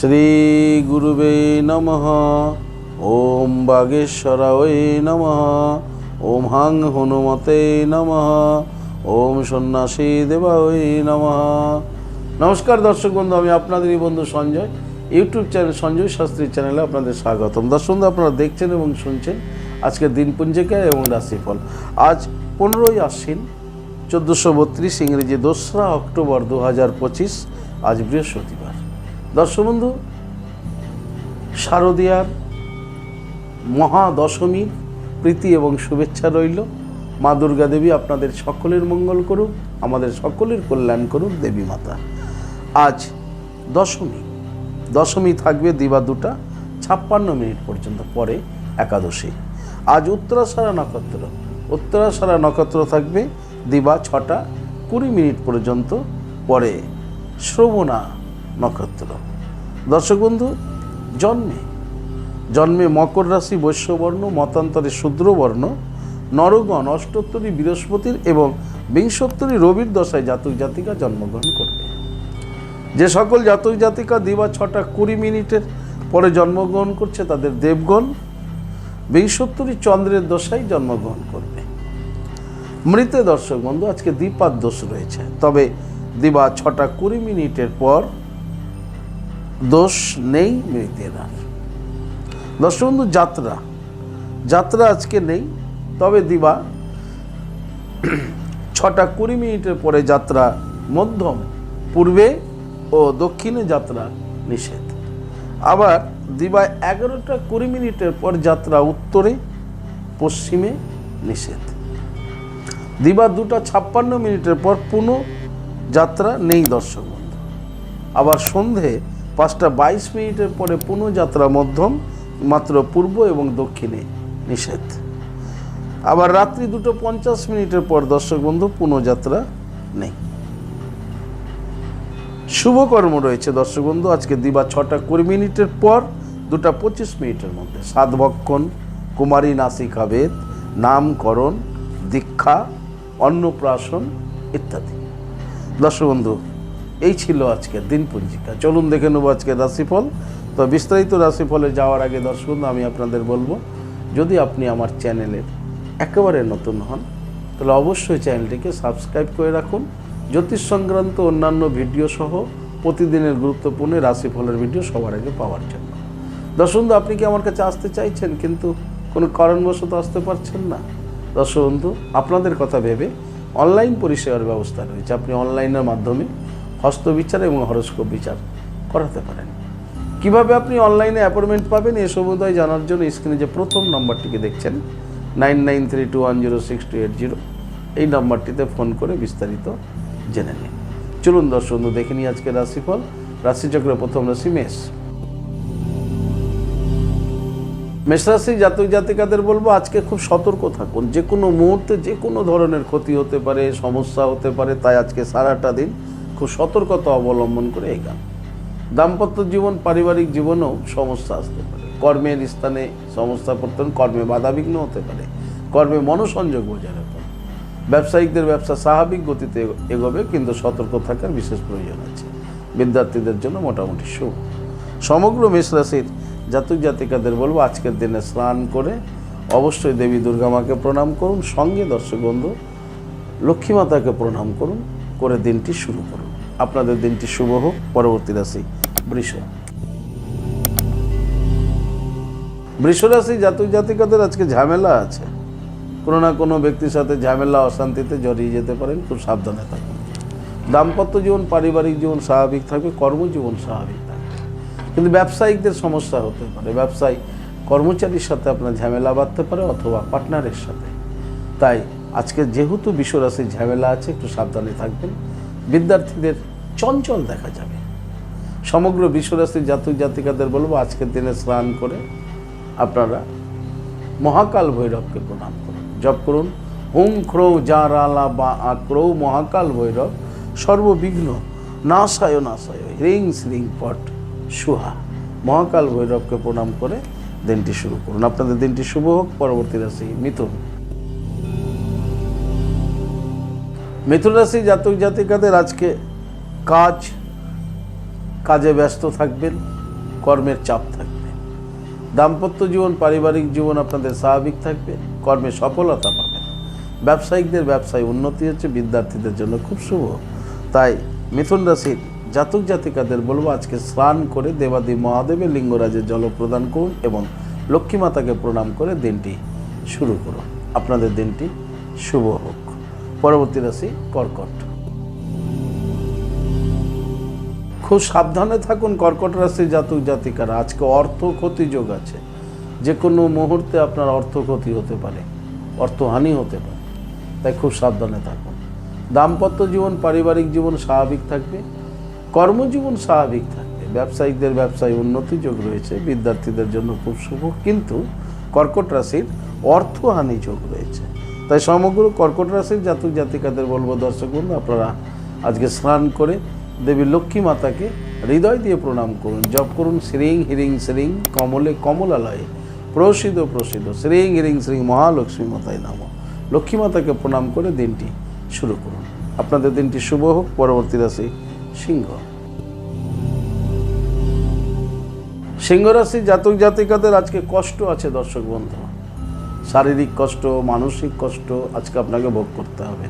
শ্রীগুরুবে নমঃ। ওম বাগেশ্বরায় নমঃ। ওম হাং হনুমতে নমঃ। ওম সন্ন্যাসী দেবায় নমঃ। নমস্কার দর্শক বন্ধু, আমি আপনাদেরই বন্ধু সঞ্জয়। ইউটিউব চ্যানেল সঞ্জয় শাস্ত্রী চ্যানেলে আপনাদের স্বাগতম। দর্শক বন্ধু, আপনারা দেখছেন এবং শুনছেন আজকের দিন পঞ্জিকা এবং রাশিফল। আজ পনেরোই আশ্বিন, চোদ্দোশো বত্রিশ ইংরেজি দোসরা অক্টোবর দু হাজার পঁচিশ, আজ বৃহস্পতিবার। দর্শক বন্ধু, শারদীয়ার মহাদশমীর প্রীতি এবং শুভেচ্ছা রইল। মা দুর্গা দেবী আপনাদের সকলের মঙ্গল করুক, আমাদের সকলের কল্যাণ করুক দেবী মাতা। আজ দশমী। দশমী থাকবে দিবা দুটা, ছাপ্পান্ন মিনিট পর্যন্ত পরে একাদশী। আজ উত্তরাশারা নক্ষত্র। উত্তরাশারা নক্ষত্র থাকবে দিবা ছটা, কুড়ি মিনিট পর্যন্ত পরে শ্রবণা নক্ষত্র। দর্শক বন্ধু, জন্মে জন্মে মকর রাশি বৈশ্যবর্ণ, মতান্তরে শূদ্রবর্ণ, নরগণ অষ্টোত্তরী বৃহস্পতির এবং বিংশোত্তরী রবির দশায় জাতক জাতিকা জন্মগ্রহণ করবে। যে সকল জাতক জাতিকা দিবা ছটা কুড়ি মিনিটের পরে জন্মগ্রহণ করছে তাদের দেবগণ। বিংশোত্তরী চন্দ্রের দশায় জন্মগ্রহণ করবে। মৃতে দর্শক বন্ধু, আজকে দ্বিপাদ দোষ রয়েছে। তবে দিবা ছটা কুড়ি মিনিটের পর দোষ নেই মৃতের আর দর্শক বন্ধু যাত্রা। যাত্রা আজকে নেই, তবে দিবা ছটা কুড়ি মিনিটের পরে যাত্রা মধ্যম, পূর্বে ও দক্ষিণে যাত্রা নিষেধ। আবার দিবা এগারোটা কুড়ি মিনিটের পর যাত্রা উত্তরে, পশ্চিমে নিষেধ। দিবা দুটা ছাপ্পান্ন মিনিটের পর পুনঃ যাত্রা নেই দর্শক বন্ধু। আবার সন্ধে পাঁচটা বাইশ মিনিটের পরে পুনঃ যাত্রা মধ্যম, মাত্র পূর্ব এবং দক্ষিণে নিষেধ। আবার রাত্রি দুটো পঞ্চাশ মিনিটের পর, দর্শক বন্ধু, পুনঃযাত্রা নেই। শুভকর্ম রয়েছে, দর্শক বন্ধু, আজকে দিবা ছটা কুড়ি মিনিটের পর, দুটা পঁচিশ মিনিটের মধ্যে। সাতভক্ষণ কুমারী নাসিকা বেদ, নামকরণ, দীক্ষা, অন্নপ্রাশন ইত্যাদি। দর্শক বন্ধু এই ছিল আজকের দিন পঞ্জিকা। চলুন দেখে নেব আজকের রাশিফল। তো বিস্তারিত রাশিফলে যাওয়ার আগে দর্শক, আমি আপনাদের বলব, যদি আপনি আমার চ্যানেলের একেবারে নতুন হন, তাহলে অবশ্যই চ্যানেলটিকে সাবস্ক্রাইব করে রাখুন। জ্যোতিষ সংক্রান্ত অন্যান্য ভিডিও সহ প্রতিদিনের গুরুত্বপূর্ণ রাশিফলের ভিডিও সবার আগে পাওয়ার জন্য। দর্শক, আপনি কি আমার কাছে আসতে চাইছেন, কিন্তু কোনো কারণবশত আসতে পারছেন না? দর্শক বন্ধু আপনাদের কথা ভেবে অনলাইন পরিষেবার ব্যবস্থা রয়েছে। আপনি অনলাইনের মাধ্যমে হস্তবিচার এবং হরস্কোপ বিচার করাতে পারেন। কীভাবে আপনি অনলাইনে অ্যাপয়েন্টমেন্ট পাবেন এ সমুদয় জানার জন্য স্ক্রিনে যে প্রথম নম্বরটিকে দেখছেন nine nine three two one zero six two eight zero এই নাম্বারটিতে ফোন করে বিস্তারিত জেনে নিন। চলুন দর্শক বন্ধু, দেখে নিই আজকে রাশিফল। রাশিচক্রের প্রথম রাশি মেষ। মেষরাশি জাতক জাতিকাদের বলব, আজকে খুব সতর্ক থাকুন। যে কোনো মুহূর্তে যে কোনো ধরনের ক্ষতি হতে পারে, সমস্যা হতে পারে, তাই আজকে সারাটা দিন খুব সতর্কতা অবলম্বন করে এগান দাম্পত্য জীবন, পারিবারিক জীবনেও সমস্যা আসতে পারে। কর্মের স্থানে সমস্যা পড়তেন, কর্মে বাধাবিঘ্ন হতে পারে। কর্মে মনোসংযোগ বজায় রাখুন ব্যবসায়িকদের ব্যবসা স্বাভাবিক গতিতে এগোবে, কিন্তু সতর্ক থাকার বিশেষ প্রয়োজন আছে। বিদ্যার্থীদের জন্য মোটামুটি শুভ সমগ্র মেষ রাশির জাতক জাতিকাদের বলব, আজকের দিনে স্নান করে অবশ্যই দেবী দুর্গা মাকে প্রণাম করুন, সঙ্গে দর্শক বন্ধু লক্ষ্মী মাতাকে প্রণাম করুন, করে দিনটি শুরু করুন। আপনাদের দিনটি শুভ হোক। পরবর্তী রাশি বৃষ। বৃষ রাশি জাতক জাতিকাদের আজকে ঝামেলা আছে। কোনো না কোনো ব্যক্তির সাথে ঝামেলা, অশান্তিতে জড়িয়ে যেতে পারেন, খুব সাবধানে থাকুন। দাম্পত্য জীবন, পারিবারিক জীবন স্বাভাবিক থাকবে, কর্মজীবন স্বাভাবিক থাকবে। কিন্তু ব্যবসায়িকদের সমস্যা হতে পারে। ব্যবসায়ী কর্মচারীর সাথে আপনার ঝামেলা বাঁধতে পারে অথবা পার্টনারের সাথে। তাই আজকে যেহেতু বিশ্বরাশির ঝামেলা আছে, একটু সাবধানে থাকবেন। বিদ্যার্থীদের চঞ্চল দেখা যাবে। সমগ্র বিশ্বরাশির জাতক জাতিকাদের বলব, আজকের দিনে স্নান করে আপনারা মহাকাল ভৈরবকে প্রণাম করুন, জপ করুন। হুম ক্রৌ যা রালা বা আক্রৌ মহাকাল ভৈরব, সর্ববিঘ্ন নাশায় নাশায়, হ্রিং শ্রিং পট সুহা। মহাকাল ভৈরবকে প্রণাম করে দিনটি শুরু করুন। আপনাদের দিনটি শুভ হোক, পরবর্তী রাশি মিথুন। মিথুন রাশি জাতক জাতিকাদের আজকে কাজ, কাজে ব্যস্ত থাকবেন, কর্মের চাপ থাকবে। দাম্পত্য জীবন, পারিবারিক জীবন আপনাদের স্বাভাবিক থাকবে, কর্মে সফলতা পাবেন। ব্যবসায়িকদের ব্যবসায় উন্নতি হচ্ছে, বিদ্যার্থীদের জন্য খুব শুভ। তাই মিথুন রাশির জাতক জাতিকাদের বলব, আজকে স্নান করে দেবাদি মহাদেবের লিঙ্গরাজের জল প্রদান করুন এবং লক্ষ্মী মাতাকে প্রণাম করে দিনটি শুরু করুন। আপনাদের দিনটি শুভ হোক। পরবর্তী রাশি কর্কট। খুব সাবধানে থাকুন, কর্কট রাশির জাতক জাতিকারা। আজকে অর্থ ক্ষতি যোগ আছে। যে কোনো মুহূর্তে আপনার অর্থ ক্ষতি হতে পারে অর্থহানি হতে পারে। তাই খুব সাবধানে থাকুন। দাম্পত্য জীবন, পারিবারিক জীবন স্বাভাবিক থাকবে, কর্মজীবন স্বাভাবিক থাকবে। ব্যবসায়িকদের ব্যবসায় উন্নতি যোগ রয়েছে, বিদ্যার্থীদের জন্য খুব শুভ। কিন্তু কর্কট রাশির অর্থহানি যোগ রয়েছে। তাই সমগ্র কর্কট রাশির জাতক জাতিকাদের বলব, দর্শক বন্ধু, আপনারা আজকে স্নান করে দেবী লক্ষ্মী মাতাকে হৃদয় দিয়ে প্রণাম করুন, জপ করুন, শ্রীং হিরিং শ্রীং কমলে কমলালয়ে, প্রসিদ্ধ প্রসিদ্ধ, শ্রীং হিরিং শ্রীং মহালক্ষ্মী মাতায় নাম। লক্ষ্মী মাতাকে প্রণাম করে দিনটি শুরু করুন। আপনাদের দিনটি শুভ হোক, পরবর্তী রাশি সিংহ। সিংহ রাশি জাতক জাতিকাদের আজকে কষ্ট আছে দর্শক বন্ধু। শারীরিক কষ্ট, মানসিক কষ্ট আজকে আপনাকে ভোগ করতে হবে।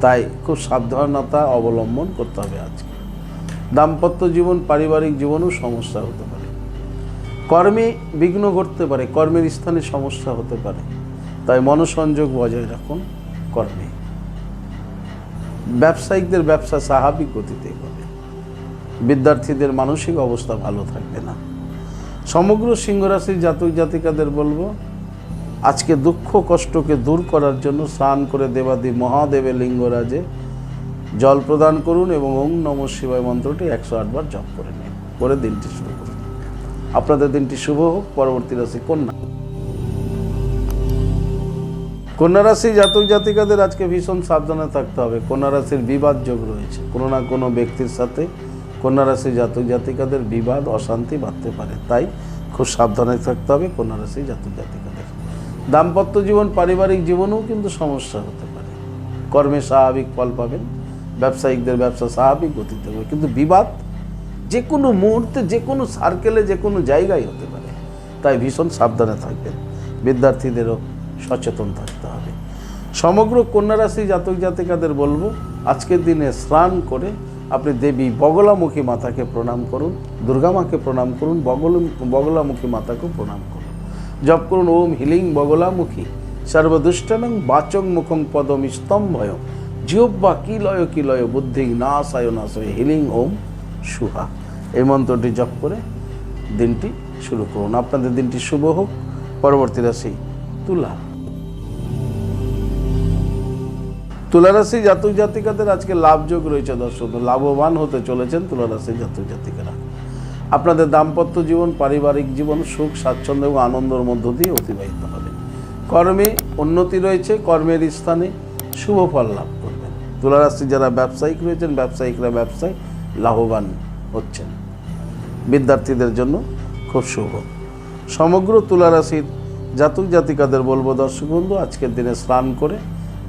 তাই খুব সাবধানতা অবলম্বন করতে হবে আজকে। দাম্পত্য জীবন, পারিবারিক জীবনও সমস্যা হতে পারে। কর্মে বিঘ্ন ঘটতে পারে, কর্মের স্থানে সমস্যা হতে পারে। তাই মনসংযোগ বজায় রাখুন কর্মে। ব্যবসায়িকদের ব্যবসা স্বাভাবিক গতিতে হবে। বিদ্যার্থীদের মানসিক অবস্থা ভালো থাকবে না। সমগ্র সিংহরাশির জাতক জাতিকাদের বলব, আজকে দুঃখ কষ্টকে দূর করার জন্য স্নান করে দেবাদি মহাদেবের লিঙ্গরাজে জল প্রদান করুন এবং ওং নম শিবায় মন্ত্রটি একশো আটবার জপ করে নিন। করে দিনটি শুরু করুন। আপনাদের দিনটি শুভ হোক। পরবর্তী রাশি কন্যা। কন্যা রাশি জাতক জাতিকাদের আজকে ভীষণ সাবধানে থাকতে হবে। কন্যা রাশির বিবাদ যোগ রয়েছে। কোনো না কোনো ব্যক্তির সাথে কন্যা রাশি জাতক জাতিকাদের বিবাদ, অশান্তি বাড়তে পারে। তাই খুব সাবধানে থাকতে হবে কন্যা রাশি জাতক জাতিকাদের। দাম্পত্য জীবন, পারিবারিক জীবনেও কিন্তু সমস্যা হতে পারে। কর্মে স্বাভাবিক ফল পাবেন। ব্যবসায়িকদের ব্যবসা স্বাভাবিক গতিতে হবে। কিন্তু বিবাদ যে কোনো মুহূর্তে, যে কোনো সার্কেলে যে কোনো জায়গায় হতে পারে। তাই ভীষণ সাবধানে থাকবেন। বিদ্যার্থীদেরও সচেতন থাকতে হবে। সমগ্র কন্যারাশি জাতক জাতিকাদের বলব, আজকের দিনে স্নান করে আপনি দেবী বগলামুখী মাতাকে প্রণাম করুন দুর্গা মাকে প্রণাম করুন বগল বগলামুখী মাতাকেও প্রণাম করুন। জপ করুন, ওম হিলিং বগলামুখী, সর্বদুষ্টনং বাচং মুখং পদম স্তম্ভয়। জিহ্বা কি লয় কি লয়, বুদ্ধি নাশায় নাশয় হিলিং ওম, সুহা। এই মন্ত্রটি জপ করে দিনটি শুরু করুন। আপনাদের দিনটি শুভ হোক। পরবর্তী রাশি তুলা। তুলা রাশি জাতক জাতিকাদের আজকে লাভযোগ রয়েছে দর্শক লাভবান হতে চলেছেন তুলা রাশি জাতক জাতিকারা। আপনাদের দাম্পত্য জীবন, পারিবারিক জীবন, সুখ, স্বাচ্ছন্দ্য এবং আনন্দের মধ্য দিয়ে অতিবাহিত হবে। কর্মে উন্নতি রয়েছে, কর্মের স্থানে শুভ ফল লাভ। করবেন তুলা রাশি যারা ব্যবসায়িক রয়েছেন, ব্যবসায়িকরা ব্যবসায় লাভবান হচ্ছেন। বিদ্যার্থীদের জন্য খুব শুভ। সমগ্র তুলা রাশির জাতক জাতিকাদের বলব, দর্শক বন্ধু, আজকের দিনে স্নান করে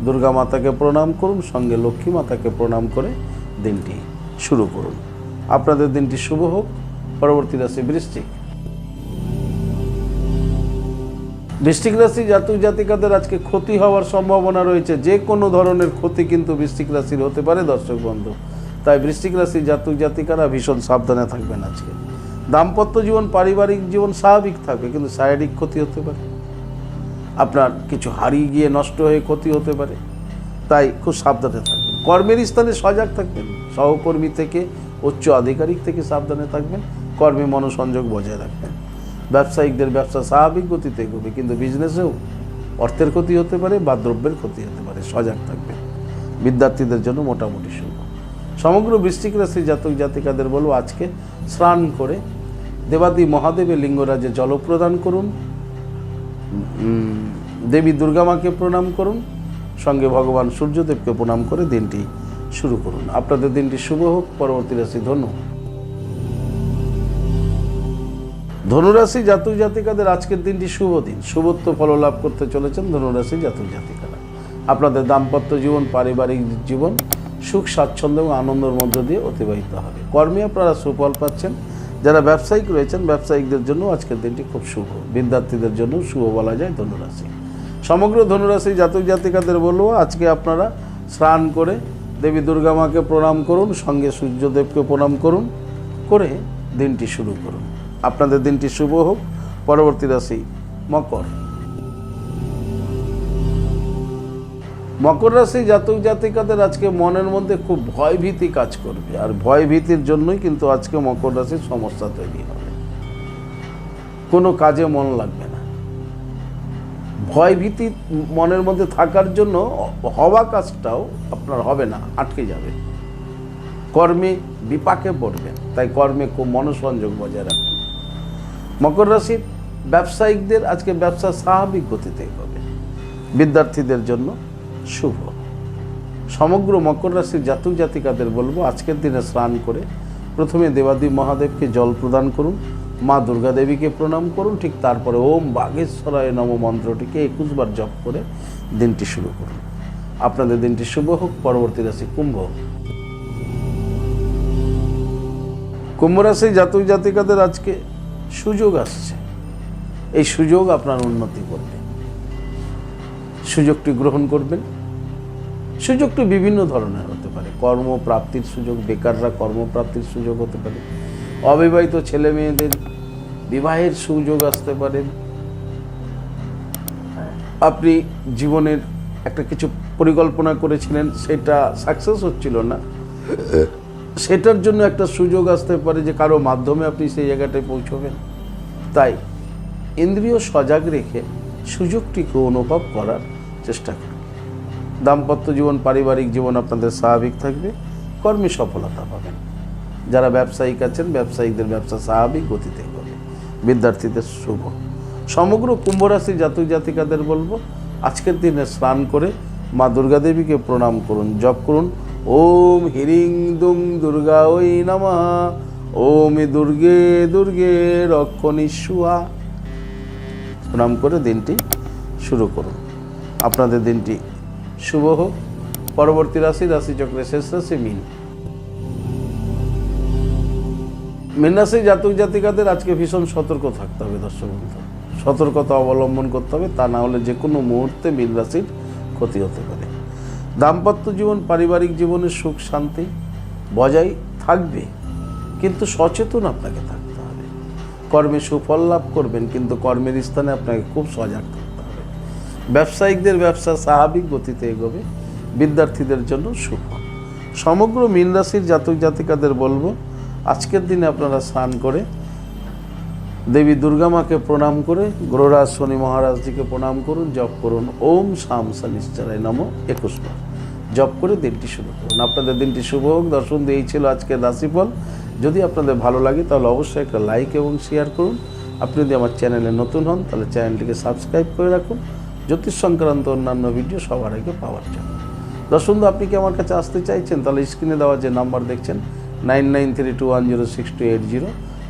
দুর্গা মাতাকে প্রণাম করুন, সঙ্গে লক্ষ্মী মাতাকে প্রণাম করে দিনটি শুরু করুন। আপনাদের দিনটি শুভ হোক। পরবর্তী রাশি বৃশ্চিক। বৃশ্চিক রাশি জাতক জাতিকাদের আজকে ক্ষতি হওয়ার সম্ভাবনা রয়েছে। যে কোনো ধরনের ক্ষতি কিন্তু বৃষ্টিক রাশির হতে পারে, দর্শক বন্ধু। তাই বৃষ্টিক রাশির জাতক জাতিকারা ভীষণ সাবধানে থাকবেন আজকে। দাম্পত্য জীবন, পারিবারিক জীবন স্বাভাবিক থাকবে, কিন্তু শারীরিক ক্ষতি হতে পারে। আপনার কিছু হারিয়ে গিয়ে নষ্ট হয়ে ক্ষতি হতে পারে। তাই খুব সাবধানে থাকবেন। কর্মের স্থানে সজাগ থাকবেন। সহকর্মী থেকে, উচ্চ আধিকারিক থেকে সাবধানে থাকবেন। কর্মে মনোসংযোগ বজায় রাখবেন। ব্যবসায়িকদের ব্যবসা স্বাভাবিক গতিতে এগোবে, কিন্তু বিজনেসেও অর্থের ক্ষতি হতে পারে, বা দ্রব্যের ক্ষতি হতে পারে, সজাগ থাকবে। বিদ্যার্থীদের জন্য মোটামুটি শুভ সমগ্র বৃষ্টিক রাশি জাতক জাতিকাদের বলব আজকে স্নান করে দেবাদি মহাদেবের লিঙ্গরাজে জল প্রদান করুন দেবী দুর্গা মাকে প্রণাম করুন, সঙ্গে ভগবান সূর্যদেবকে প্রণাম করে দিনটি শুরু করুন। আপনাদের দিনটি শুভ হোক, পরবর্তী রাশি ধনু ধনুরাশি জাতক জাতিকাদের আজকের দিনটি শুভ দিন। শুভত্ব ফল লাভ করতে চলেছেন ধনুরাশি জাতক জাতিকারা। আপনাদের দাম্পত্য জীবন, পারিবারিক জীবন, সুখ, স্বাচ্ছন্দ্য এবং আনন্দের মধ্য দিয়ে অতিবাহিত হবে। কর্মে আপনারা সুফল পাচ্ছেন। যারা ব্যবসায়িক রয়েছেন, ব্যবসায়িকদের জন্য আজকের দিনটি খুব শুভ। বিদ্যার্থীদের জন্য শুভ বলা যায় ধনুরাশি। সমগ্র ধনুরাশি জাতক জাতিকাদের বলব, আজকে আপনারা স্নান করে দেবী দুর্গা মাকে প্রণাম করুন, সঙ্গে সূর্যদেবকে প্রণাম করুন, করে দিনটি শুরু করুন। আপনাদের দিনটি শুভ হোক। পরবর্তী রাশি, মকর। মকর রাশি জাতক জাতিকাদের আজকে মনের মধ্যে খুব ভয়ভীতি কাজ করবে। আর ভয় ভীতির জন্যই কিন্তু আজকে মকর রাশির সমস্যা তৈরি হবে। কোনো কাজে মন লাগবে না। ভয় ভীতি মনের মধ্যে থাকার জন্য হওয়া কাজটাও আপনার হবে না, আটকে যাবে। কর্মে বিপাকে পড়বেন, তাই কর্মে খুব মনোসংযোগ বজায় রাখুন মকর রাশির ব্যবসায়িকদের আজকে ব্যবসা স্বাভাবিক গতিতে হবে। বিদ্যার্থীদের জন্য শুভ। সমগ্র মকর রাশির জাতক জাতিকাদের বলব, আজকের দিনে স্নান করে প্রথমে দেবাদেব মহাদেবকে জল প্রদান করুন, মা দুর্গা দেবীকে প্রণাম করুন, ঠিক তারপরে ওম বাগেশ্বরায় নম মন্ত্রটিকে একুশবার জপ করে দিনটি শুরু করুন। আপনাদের দিনটি শুভ হোক, পরবর্তী রাশি কুম্ভ কুম্ভ রাশি জাতক জাতিকাদের আজকে সুযোগ আসছে। এই সুযোগ আপনার উন্নতি করবে। সুযোগটি গ্রহণ করবেন। সুযোগটি বিভিন্ন ধরনের হতে পারে। কর্মপ্রাপ্তির সুযোগ, বেকাররা কর্মপ্রাপ্তির সুযোগ হতে পারে। অবিবাহিত ছেলে মেয়েদের বিবাহের সুযোগ আসতে পারে। আপনি জীবনের একটা কিছু পরিকল্পনা করেছিলেন, সেটা সাকসেস হচ্ছিল না। সেটার জন্য একটা সুযোগ আসতে পারে যে কারও মাধ্যমে আপনি সেই জায়গাটায় পৌঁছবেন। তাই ইন্দ্রিয় সজাগ রেখে সুযোগটিকে অনুভব করার চেষ্টা করুন। দাম্পত্য জীবন, পারিবারিক জীবন আপনাদের স্বাভাবিক থাকবে, কর্মে সফলতা পাবেন। যারা ব্যবসায়িক আছেন ব্যবসায়িকদের ব্যবসা স্বাভাবিক গতিতে হবে। বিদ্যার্থীদের শুভ। সমগ্র কুম্ভরাশি জাতক জাতিকাদের বলব, আজকের দিনে স্নান করে মা দুর্গা দেবীকে প্রণাম করুন, জপ করুন ওম হিরিং দুং দুর্গা ওই নমঃ। ওম দুর্গে দুর্গে রক্ষণীশুয়া প্রণাম করে দিনটি শুরু করুন। আপনাদের দিনটি শুভ হোক। পরবর্তী রাশি রাশি চক্রের শেষ রাশি মিন। মিন রাশি জাতক জাতিকাদের আজকে ভীষণ সতর্ক থাকতে হবে দর্শক বন্ধু। সতর্কতা অবলম্বন করতে হবে, তা না হলে যে কোনো মুহূর্তে মিন রাশির ক্ষতি হতে পারে। দাম্পত্য জীবন, পারিবারিক জীবনের সুখ, শান্তি বজায় থাকবে। কিন্তু সচেতন আপনাকে থাকতে হবে। কর্মে সুফল লাভ করবেন, কিন্তু কর্মের স্থানে আপনাকে খুব সজাগ থাকতে হবে। ব্যবসায়িকদের ব্যবসা স্বাভাবিক গতিতে এগোবে, বিদ্যার্থীদের জন্য সুফল। সমগ্র মীন রাশির জাতক জাতিকাদের বলব, আজকের দিনে আপনারা স্নান করে দেবী দুর্গা মাকে প্রণাম করে গ্রহরাজ শনি মহারাজজিকে প্রণাম করুন, জপ করুন। ওম শাম শনিশ্চরায় নম একুশ। বার জপ করে দিনটি শুরু করুন। আপনাদের দিনটি শুভ হোক, দর্শন এই ছিল আজকের রাশিফল। যদি আপনাদের ভালো লাগে, তাহলে অবশ্যই একটা লাইক এবং শেয়ার করুন। আপনি যদি আমার চ্যানেলে নতুন হন, তাহলে চ্যানেলটিকে সাবস্ক্রাইব করে রাখুন। জ্যোতিষ সংক্রান্ত অন্যান্য ভিডিও সবার আগে পাওয়ার জন্য। দর্শন, আপনি কি আমার কাছে আসতে চাইছেন? তাহলে স্ক্রিনে দেওয়া যে নাম্বার দেখছেন nine nine three two one zero six two eight zero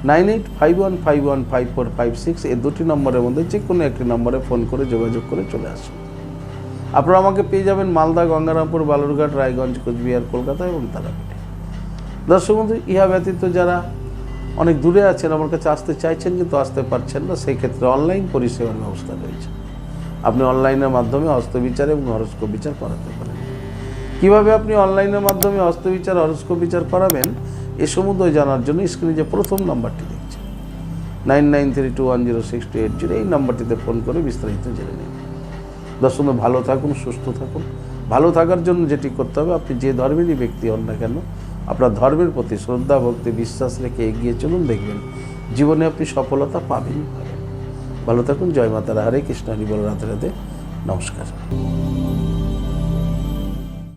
nine eight five one five one five four five six এই দুটি নম্বরের মধ্যে যে কোনো একটি নম্বরে ফোন করে যোগাযোগ করে চলে আসুন। আপনারা আমাকে পেয়ে যাবেন মালদা, গঙ্গারামপুর, বালুরঘাট, রায়গঞ্জ, কোচবিহার, কলকাতা এবং তারাপীঠে। দর্শক বন্ধু, ইহা ব্যতীত যারা অনেক দূরে আছেন, আমার কাছে আসতে চাইছেন কিন্তু আসতে পারছেন না, সেই ক্ষেত্রে অনলাইন পরিষেবার ব্যবস্থা রয়েছে। আপনি অনলাইনের মাধ্যমে হস্তবিচার এবং হরস্কোপ বিচার করাতে পারেন। কীভাবে আপনি অনলাইনের মাধ্যমে হস্তবিচার হরস্কোপ বিচার করাবেন? এ সমুদয় জানার জন্য স্ক্রিনে যে প্রথম নাম্বারটি দেখছেন nine nine three two one zero six two eight zero এই নাম্বারটিতে ফোন করে বিস্তারিত জেনে নিন। দর্শক, ভালো থাকুন, সুস্থ থাকুন। ভালো থাকার জন্য যেটি করতে হবে, আপনি যে ধর্মেরই ব্যক্তি হন না কেন, আপনার ধর্মের প্রতি শ্রদ্ধা, ভক্তি, বিশ্বাস রেখে এগিয়ে চলুন, দেখবেন জীবনে আপনি সফলতা পাবেন। ভালো থাকুন, জয় মাতারা, হরে কৃষ্ণ, হরি বল, রাধে রাধে, নমস্কার।